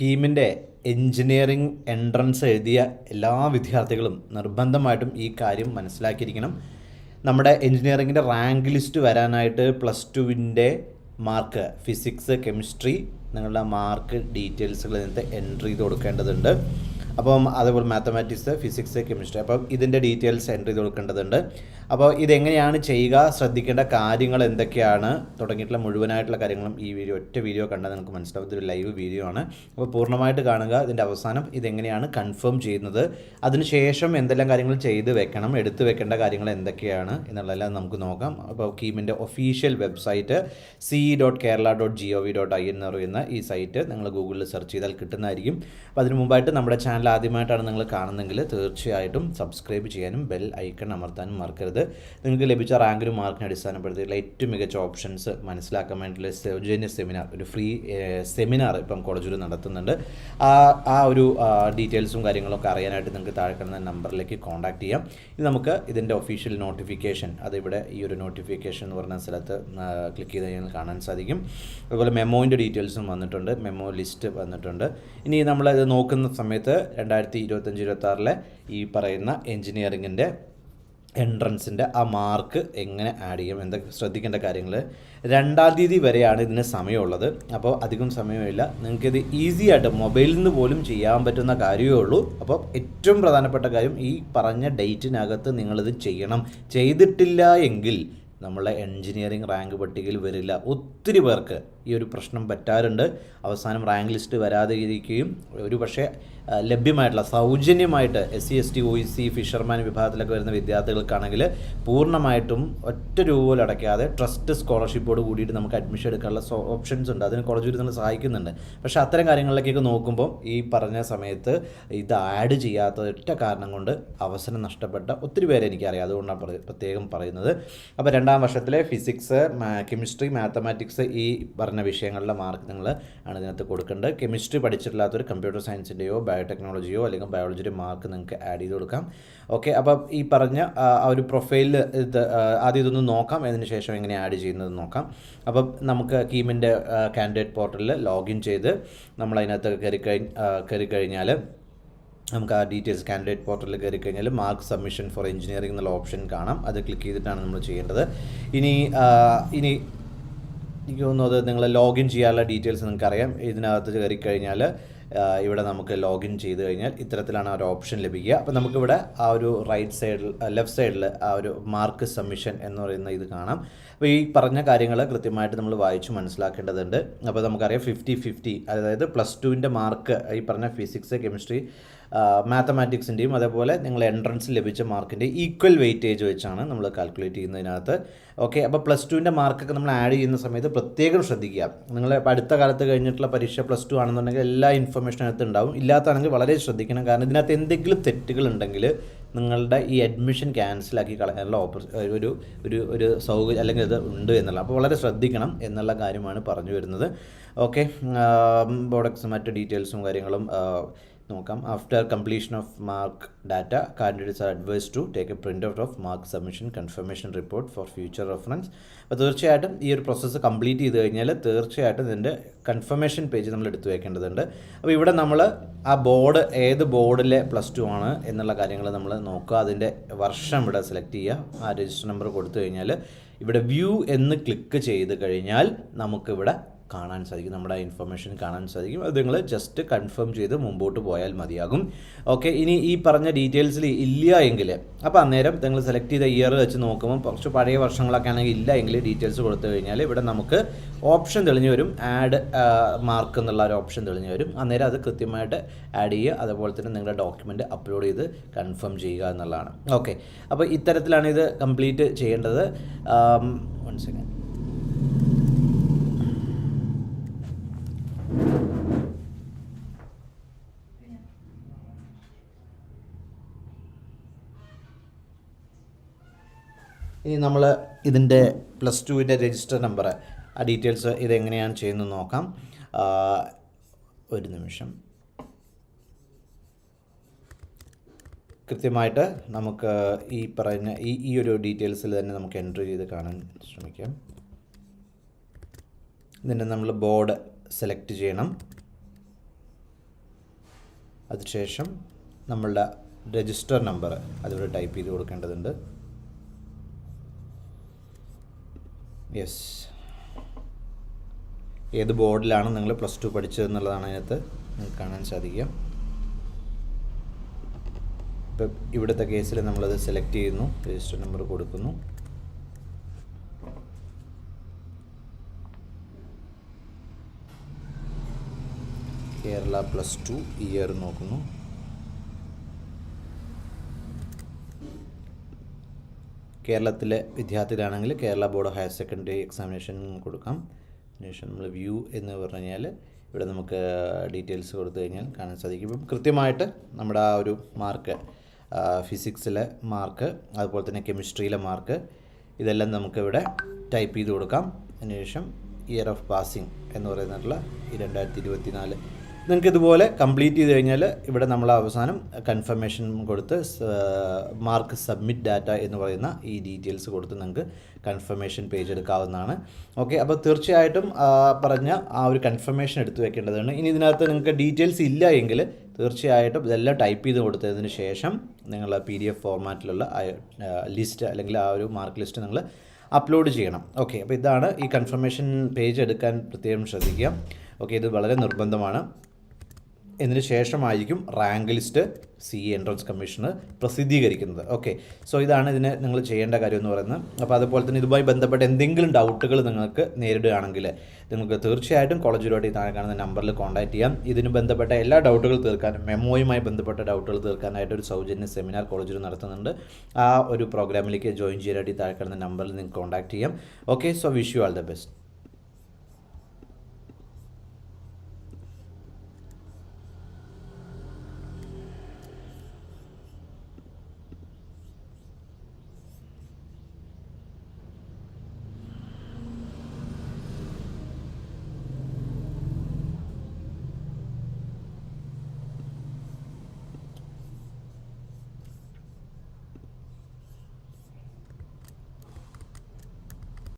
കീമിന്റെ engineering entrance എഴുതിയ എല്ലാ വിദ്യാർത്ഥികളും നിർബന്ധമായിട്ടും ഈ കാര്യം മനസ്സിലാക്കിയിരിക്കണം. നമ്മുടെ എൻജിനീയറിങ്ങിന്റെ റാങ്ക് ലിസ്റ്റ് വരാനായിട്ട് പ്ലസ് ടുവിന്റെ മാർക്ക് ഫിസിക്സ് കെമിസ്ട്രി നിങ്ങളുടെ മാർക്ക് ഡീറ്റെയിൽസുകൾ ഇതിനകത്ത് എൻട്രി ചെയ്ത് കൊടുക്കേണ്ടതുണ്ട്. അപ്പം അതേപോലെ മാത്തമാറ്റിക്സ് ഫിസിക്സ് കെമിസ്ട്രി അപ്പം ഇതിന്റെ ഡീറ്റെയിൽസ് എന്റർ ചെയ്ത് കൊടുക്കേണ്ടതുണ്ട്. അപ്പോൾ ഇതെങ്ങനെയാണ് ചെയ്യുക? ശ്രദ്ധിക്കേണ്ട കാര്യങ്ങൾ എന്തൊക്കെയാണ്? തുടങ്ങിയിട്ടുള്ള മുഴുവനായിട്ടുള്ള കാര്യങ്ങളും ഈ വീഡിയോ ഒറ്റ വീഡിയോ കണ്ടാൽ നിങ്ങൾക്ക് മനസ്സിലാവും. ഇതൊരു ലൈവ് വീഡിയോ ആണ്. അപ്പോൾ പൂർണമായിട്ട് കാണുക. ഇതിന്റെ അവസാനം ഇതെങ്ങനെയാണ് കൺഫേം ചെയ്യുന്നത്? അതിനുശേഷം എന്തെല്ലാം കാര്യങ്ങൾ ചെയ്ത് വെക്കണം? എടുത്തു വെക്കേണ്ട കാര്യങ്ങൾ എന്തൊക്കെയാണ്? എന്നുള്ളതെല്ലാം നമുക്ക് നോക്കാം. അപ്പോൾ കീമിന്റെ official website C dot Kerala dot G O V dot I എന്ന് പറയുന്ന ഈ സൈറ്റ് നിങ്ങൾ ഗൂഗിളിൽ സെർച്ച് ചെയ്താൽ കിട്ടുന്നതായിരിക്കും. അപ്പോൾ അതിന് മുമ്പായിട്ട് നമ്മുടെ ചാനൽ ആദ്യമായിട്ടാണ് നിങ്ങൾ കാണുന്നതെങ്കിൽ തീർച്ചയായിട്ടും സബ്സ്ക്രൈബ് ചെയ്യാനും ബെൽ ഐക്കൺ അമർത്താനും മറക്കരുത്. നിങ്ങൾക്ക് ലഭിച്ച റാങ്കിനും മാർക്കിനെ അടിസ്ഥാനപ്പെടുത്തിയുള്ള ഏറ്റവും മികച്ച ഓപ്ഷൻസ് മനസ്സിലാക്കാൻ വേണ്ടിയിട്ടുള്ള സൗജന്യ സെമിനാർ ഒരു ഫ്രീ സെമിനാർ ഇപ്പം കോളേജിൽ നടത്തുന്നുണ്ട്. ആ ആ ഒരു ഡീറ്റെയിൽസും കാര്യങ്ങളൊക്കെ അറിയാനായിട്ട് നിങ്ങൾക്ക് താഴെ നമ്പറിലേക്ക് കോൺടാക്ട് ചെയ്യാം. ഇത് നമുക്ക് ഇതിന്റെ ഒഫീഷ്യൽ നോട്ടിഫിക്കേഷൻ അതിവിടെ ഈ ഒരു നോട്ടിഫിക്കേഷൻ എന്ന് പറഞ്ഞ സ്ഥലത്ത് ക്ലിക്ക് ചെയ്ത് കഴിഞ്ഞാൽ കാണാൻ സാധിക്കും. അതുപോലെ മെമ്മോയിന്റെ ഡീറ്റെയിൽസും വന്നിട്ടുണ്ട് മെമ്മോ ലിസ്റ്റ് വന്നിട്ടുണ്ട്. ഇനി നമ്മൾ ഇത് നോക്കുന്ന സമയത്ത് രണ്ടായിരത്തി ഇരുപത്തഞ്ച് ഇരുപത്താറിലെ ഈ പറയുന്ന എൻജിനീയറിങ്ങിന്റെ എൻട്രൻസിന്റെ ആ മാർക്ക് എങ്ങനെ ആഡ് ചെയ്യും എന്തൊക്കെ ശ്രദ്ധിക്കേണ്ട കാര്യങ്ങൾ രണ്ടാം തീയതി വരെയാണ് ഇതിന് സമയമുള്ളത്. അപ്പോൾ അധികം സമയമില്ല. നിങ്ങൾക്കിത് ഈസി ആയിട്ട് മൊബൈലിൽ നിന്ന് പോലും ചെയ്യാൻ പറ്റുന്ന കാര്യമേ ഉള്ളൂ. അപ്പോൾ ഏറ്റവും പ്രധാനപ്പെട്ട കാര്യം ഈ പറഞ്ഞ ഡേറ്റിനകത്ത് നിങ്ങളിത് ചെയ്യണം. ചെയ്തിട്ടില്ല എങ്കിൽ നമ്മളെ എൻജിനീയറിംഗ് റാങ്ക് പട്ടികയിൽ വരില്ല. ഒത്തിരി പേർക്ക് ഈ ഒരു പ്രശ്നം പറ്റാറുണ്ട്. അവസാനം റാങ്ക് ലിസ്റ്റ് വരാതെ ഇരിക്കുകയും ഒരു പക്ഷേ ലഭ്യമായിട്ടുള്ള സൗജന്യമായിട്ട് S C S T O C fisherman വിഭാഗത്തിലൊക്കെ വരുന്ന വിദ്യാർത്ഥികൾക്കാണെങ്കിൽ പൂർണമായിട്ടും ഒറ്റ രൂപ പോലും അടയ്ക്കാതെ ട്രസ്റ്റ് സ്കോളർഷിപ്പോട് കൂടിയിട്ട് നമുക്ക് അഡ്മിഷൻ എടുക്കാനുള്ള ഓപ്ഷൻസ് ഉണ്ട്. അതിന് കോളേജ് നിങ്ങൾ സഹായിക്കുന്നുണ്ട്. പക്ഷേ അത്തരം കാര്യങ്ങളിലേക്കൊക്കെ നോക്കുമ്പോൾ ഈ പറഞ്ഞ സമയത്ത് ഇത് ആഡ് ചെയ്യാത്ത ഒറ്റ കാരണം കൊണ്ട് അവസരം നഷ്ടപ്പെട്ട ഒത്തിരി പേരെ എനിക്കറിയാം. അതുകൊണ്ടാണ് പ്രത്യേകം പറയുന്നത്. അപ്പോൾ രണ്ടാം വർഷത്തിലെ ഫിസിക്സ് കെമിസ്ട്രി മാത്തമാറ്റിക്സ് ഈ പറഞ്ഞ വിഷയങ്ങളിലെ മാർക്ക് നിങ്ങൾ ആണ് ഇതിനകത്ത് കൊടുക്കേണ്ടത്. കെമിസ്ട്രി പഠിച്ചിട്ടില്ലാത്തൊരു കമ്പ്യൂട്ടർ സയൻസിന്റെയോ ബയോടെക്നോളജിയോ അല്ലെങ്കിൽ ബയോളജിയുടെ മാർക്ക് നിങ്ങൾക്ക് ആഡ് ചെയ്ത് കൊടുക്കാം. ഓക്കെ അപ്പം ഈ പറഞ്ഞ ആ, ഒരു പ്രൊഫൈലിൽ ഇത് ആദ്യം ഇതൊന്ന് നോക്കാം. അതിന് ശേഷം എങ്ങനെ ആഡ് ചെയ്യുന്നത് നോക്കാം. അപ്പം നമുക്ക് കീമിന്റെ കാൻഡിഡേറ്റ് പോർട്ടലിൽ ലോഗിൻ ചെയ്ത് നമ്മൾ അതിനകത്ത് കയറി കഴിഞ്ഞ് കയറി കഴിഞ്ഞാൽ നമുക്ക് ആ ഡീറ്റെയിൽസ് കാൻഡിഡേറ്റ് പോർട്ടലിൽ കയറി കഴിഞ്ഞാൽ മാർക്ക് സബ്മിഷൻ ഫോർ എഞ്ചിനീയറിംഗ് എന്നുള്ള ഓപ്ഷൻ കാണാം. അത് ക്ലിക്ക് ചെയ്തിട്ടാണ് നമ്മൾ ചെയ്യേണ്ടത്. ഇനി ഇനി എനിക്ക് തോന്നുന്നു അത് നിങ്ങൾ ലോഗിൻ ചെയ്യാനുള്ള ഡീറ്റെയിൽസ് നിങ്ങൾക്കറിയാം. ഇതിനകത്ത് കയറി കഴിഞ്ഞാൽ ഇവിടെ നമുക്ക് ലോഗിൻ ചെയ്ത് കഴിഞ്ഞാൽ ഇത്തരത്തിലാണ് ഒരു ഓപ്ഷൻ ലഭിക്കുക. അപ്പോൾ നമുക്കിവിടെ ആ ഒരു റൈറ്റ് സൈഡിൽ ലെഫ്റ്റ് സൈഡിൽ ആ ഒരു മാർക്ക് സബ്മിഷൻ എന്ന് പറയുന്ന ഇത് കാണാം. അപ്പോൾ ഈ പറഞ്ഞ കാര്യങ്ങൾ കൃത്യമായിട്ട് നമ്മൾ വായിച്ച് മനസ്സിലാക്കേണ്ടതുണ്ട്. അപ്പോൾ നമുക്കറിയാം ഫിഫ്റ്റി ഫിഫ്റ്റി അതായത് പ്ലസ് ടുവിന്റെ മാർക്ക് ഈ പറഞ്ഞ ഫിസിക്സ് കെമിസ്ട്രി മാത്തമാറ്റിക്സിന്റെയും അതേപോലെ നിങ്ങൾ എൻട്രൻസ് ലഭിച്ച മാർക്കിന്റെ ഈക്വൽ വെയിറ്റേജ് വെച്ചാണ് നമ്മൾ കാൽക്കുലേറ്റ് ചെയ്യുന്നതിനകത്ത്. ഓക്കെ അപ്പോൾ പ്ലസ് ടുവിന്റെ മാർക്കൊക്കെ നമ്മൾ ആഡ് ചെയ്യുന്ന സമയത്ത് പ്രത്യേകം ശ്രദ്ധിക്കുക. നിങ്ങൾ അടുത്ത കാലത്ത് കഴിഞ്ഞിട്ടുള്ള പരീക്ഷ പ്ലസ് ടു ആണെന്നുണ്ടെങ്കിൽ എല്ലാ ഇൻഫർമേഷനും അതിനകത്ത് ഉണ്ടാവും ഇല്ലാത്താണെങ്കിൽ വളരെ ശ്രദ്ധിക്കണം. കാരണം ഇതിനകത്ത് എന്തെങ്കിലും തെറ്റുകൾ ഉണ്ടെങ്കിൽ നിങ്ങളുടെ ഈ അഡ്മിഷൻ ക്യാൻസലാക്കി കളയാനുള്ള ഓപ്പർ ഒരു ഒരു ഒരു സൗകര്യം അല്ലെങ്കിൽ ഇത് ഉണ്ട് എന്നുള്ള അപ്പോൾ വളരെ ശ്രദ്ധിക്കണം എന്നുള്ള കാര്യമാണ് പറഞ്ഞു വരുന്നത്. ഓക്കെ പ്രോഡക്ട്സ് മറ്റ് ഡീറ്റെയിൽസും കാര്യങ്ങളും നോക്കാം. After completion of mark data candidates are advised to take a print out of mark submission confirmation report for future reference അപ്പോൾ തീർച്ചയായിട്ടും ഈ ഒരു പ്രോസസ്സ് കംപ്ലീറ്റ് ചെയ്ത് കഴിഞ്ഞാൽ തീർച്ചയായിട്ടും ഇതിന്റെ കൺഫർമേഷൻ പേജ് നമ്മൾ എടുത്തു വയ്ക്കേണ്ടതുണ്ട് അപ്പോൾ ഇവിടെ നമ്മൾ ആ ബോർഡ് ഏത് ബോർഡിലെ പ്ലസ് ടു ആണ് എന്നുള്ള കാര്യങ്ങൾ നമ്മൾ നോക്കുക. അതിന്റെ വർഷം ഇവിടെ സെലക്ട് ചെയ്യുക. ആ രജിസ്റ്റർ നമ്പർ കൊടുത്തു കഴിഞ്ഞാൽ ഇവിടെ വ്യൂ എന്ന് ക്ലിക്ക് ചെയ്ത് കഴിഞ്ഞാൽ നമുക്കിവിടെ കാണാൻ സാധിക്കും നമ്മുടെ ഇൻഫർമേഷൻ കാണാൻ സാധിക്കും. അത് നിങ്ങൾ ജസ്റ്റ് കൺഫേം ചെയ്ത് മുമ്പോട്ട് പോയാൽ മതിയാകും. ഓക്കെ ഇനി ഈ പറഞ്ഞ ഡീറ്റെയിൽസിൽ ഇല്ല എങ്കിൽ അപ്പോൾ അന്നേരം നിങ്ങൾ സെലക്ട് ചെയ്ത ഇയർ വെച്ച് നോക്കുമ്പോൾ കുറച്ച് പഴയ വർഷങ്ങളൊക്കെ ആണെങ്കിൽ ഇല്ല എങ്കിൽ ഡീറ്റെയിൽസ് കൊടുത്തു കഴിഞ്ഞാൽ ഇവിടെ നമുക്ക് ഓപ്ഷൻ തെളിഞ്ഞു വരും. ആഡ് മാർക്ക് എന്നുള്ള ഒരു ഓപ്ഷൻ തെളിഞ്ഞു വരും. അന്നേരം അത് കൃത്യമായിട്ട് ആഡ് ചെയ്യുക. അതുപോലെ തന്നെ നിങ്ങളുടെ ഡോക്യുമെന്റ് അപ്ലോഡ് ചെയ്ത് കൺഫേം ചെയ്യുക എന്നുള്ളതാണ്. ഓക്കെ അപ്പോൾ ഇത്തരത്തിലാണ് ഇത് കംപ്ലീറ്റ് ചെയ്യേണ്ടത്. വൺ സെക്കൻഡ് ഇനി നമ്മൾ ഇതിന്റെ പ്ലസ് ടുവിന്റെ രജിസ്റ്റർ നമ്പർ ആ ഡീറ്റെയിൽസ് ഇതെങ്ങനെയാണ് ചെയ്യുന്നത് നോക്കാം. ഒരു നിമിഷം. കൃത്യമായിട്ട് നമുക്ക് ഈ പറഞ്ഞ ഈ ഈ ഒരു ഡീറ്റെയിൽസിൽ തന്നെ നമുക്ക് എൻട്രി ചെയ്ത് കാണാൻ ശ്രമിക്കാം. ഇതിന്റെ നമ്മൾ ബോർഡ് സെലക്ട് ചെയ്യണം. അതിനുശേഷം നമ്മളുടെ രജിസ്റ്റർ നമ്പർ അതിവിടെ ടൈപ്പ് ചെയ്ത് കൊടുക്കേണ്ടതുണ്ട്. യെസ് ഏത് ബോർഡിലാണ് നിങ്ങൾ പ്ലസ് ടു പഠിച്ചതെന്നുള്ളതാണ് അതിനകത്ത് നിങ്ങൾക്ക് കാണാൻ സാധിക്കുക. ഇപ്പം ഇവിടുത്തെ കേസിൽ നമ്മളത് സെലക്ട് ചെയ്യുന്നു രജിസ്റ്റർ നമ്പർ കൊടുക്കുന്നു. കേരള പ്ലസ് ടു ഇയർ നോക്കുന്നു. കേരളത്തിലെ വിദ്യാർത്ഥികളാണെങ്കിൽ Kerala board higher secondary examination കൊടുക്കാം. അതിനുശേഷം നമ്മൾ വ്യൂ എന്ന് പറഞ്ഞു കഴിഞ്ഞാൽ ഇവിടെ നമുക്ക് ഡീറ്റെയിൽസ് കൊടുത്തു കഴിഞ്ഞാൽ കാണാൻ സാധിക്കും. ഇപ്പം കൃത്യമായിട്ട് നമ്മുടെ ആ ഒരു മാർക്ക് ഫിസിക്സിലെ മാർക്ക് അതുപോലെ തന്നെ കെമിസ്ട്രിയിലെ മാർക്ക് ഇതെല്ലാം നമുക്കിവിടെ ടൈപ്പ് ചെയ്ത് കൊടുക്കാം. അതിനുശേഷം ഇയർ ഓഫ് പാസിംഗ് എന്ന് പറയുന്നിട്ടുള്ള ഈ രണ്ടായിരത്തി ഇരുപത്തി നാല് നിങ്ങൾക്ക് ഇതുപോലെ കംപ്ലീറ്റ് ചെയ്ത് കഴിഞ്ഞാൽ ഇവിടെ നമ്മൾ അവസാനം കൺഫർമേഷൻ കൊടുത്ത് മാർക്ക് സബ്മിറ്റ് ഡാറ്റ എന്ന് പറയുന്ന ഈ ഡീറ്റെയിൽസ് കൊടുത്ത് നിങ്ങൾക്ക് കൺഫർമേഷൻ പേജ് എടുക്കാവുന്നതാണ്. ഓക്കെ അപ്പോൾ തീർച്ചയായിട്ടും പറഞ്ഞ ആ ഒരു കൺഫർമേഷൻ എടുത്തു വെക്കേണ്ടതാണ്. ഇനി ഇതിനകത്ത് നിങ്ങൾക്ക് ഡീറ്റെയിൽസ് ഇല്ല എങ്കിൽ തീർച്ചയായിട്ടും ഇതെല്ലാം ടൈപ്പ് ചെയ്ത് കൊടുത്തതിന് ശേഷം നിങ്ങൾ പി ഡി എഫ് ഫോർമാറ്റിലുള്ള ലിസ്റ്റ് അല്ലെങ്കിൽ ആ ഒരു മാർക്ക് ലിസ്റ്റ് നിങ്ങൾ അപ്ലോഡ് ചെയ്യണം. ഓക്കെ അപ്പോൾ ഇതാണ് ഈ കൺഫർമേഷൻ പേജ് എടുക്കാൻ പ്രത്യേകം ശ്രദ്ധിക്കുക. ഓക്കെ ഇത് വളരെ നിർബന്ധമാണ്. ഇതിന് ശേഷമായിരിക്കും റാങ്ക് ലിസ്റ്റ് സി എൻട്രൻസ് കമ്മീഷന് പ്രസിദ്ധീകരിക്കുന്നത്. ഓക്കെ സോ ഇതാണ് ഇതിന് നിങ്ങൾ ചെയ്യേണ്ട കാര്യം എന്ന് പറയുന്നത്. അപ്പോൾ അതുപോലെ തന്നെ ഇതുമായി ബന്ധപ്പെട്ട എന്തെങ്കിലും ഡൗട്ടുകൾ നിങ്ങൾക്ക് നേരിടുകയാണെങ്കിൽ നിങ്ങൾക്ക് തീർച്ചയായിട്ടും കോളേജിലോട്ട് ഈ താഴെ കാണുന്ന നമ്പറിൽ കോൺടാക്ട് ചെയ്യാം. ഇതിന് ബന്ധപ്പെട്ട എല്ലാ ഡൗട്ടുകൾ തീർക്കാനും മെമ്മോയുമായി ബന്ധപ്പെട്ട ഡൗട്ടുകൾ തീർക്കാനായിട്ട് ഒരു സൗജന്യ സെമിനാർ കോളേജിൽ നടത്തുന്നുണ്ട്. ആ ഒരു പ്രോഗ്രാമിലേക്ക് ജോയിൻ ചെയ്യാനായിട്ട് ഈ താഴെ കാണുന്ന നമ്പറിൽ നിങ്ങൾക്ക് കോൺടാക്ട് ചെയ്യാം. Okay so wish you all the best